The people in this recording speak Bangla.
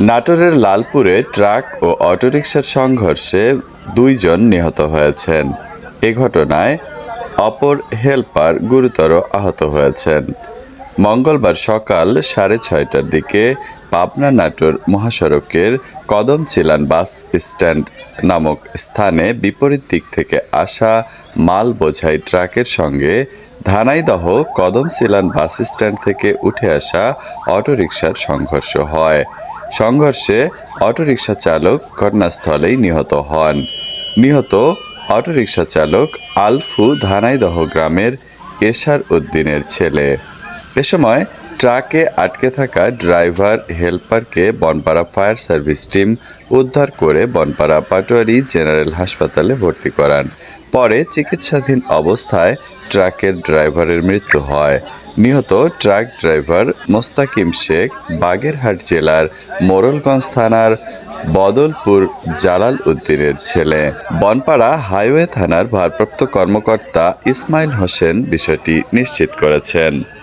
নাটোরের লালপুরে ট্রাক ও অটোরিকশার সংঘর্ষে দুইজন নিহত হয়েছেন। এ ঘটনায় অপর হেল্পার গুরুতর আহত হয়েছেন। মঙ্গলবার সকাল সাড়ে ছয়টার দিকে পাবনা নাটোর মহাসড়কের কদমচিলান বাস স্ট্যান্ড নামক স্থানে বিপরীত দিক থেকে আসা মাল বোঝাই ট্রাকের সঙ্গে ধানাইদহ কদমচিলান বাস স্ট্যান্ড থেকে উঠে আসা অটোরিকশার সংঘর্ষ হয়। সংঘর্ষে অটোরিকশা চালক ঘটনাস্থলেই নিহত হন। নিহত অটোরিকশা চালক আলফু ধানাইদহ গ্রামের এশার উদ্দিনের ছেলে। এ সময় ট্রাকে আটকে থাকা ড্রাইভার, হেল্পারকে বনপাড়া ফায়ার সার্ভিস টিম উদ্ধার করে বনপাড়া পাটোয়ারি জেনারেল হাসপাতালে ভর্তি করান। পরে চিকিৎসাধীন অবস্থায় ট্রাকের ড্রাইভারের মৃত্যু হয়। নিহত ট্রাক ড্রাইভার মোস্তাকিম শেখ, বাগেরহাট জেলার মোরলগঞ্জ থানার বদলপুর জালাল উদ্দিনের ছেলে। বনপাড়া হাইওয়ে থানার ভারপ্রাপ্ত কর্মকর্তা ইসমাইল হোসেন বিষয়টি নিশ্চিত করেছেন।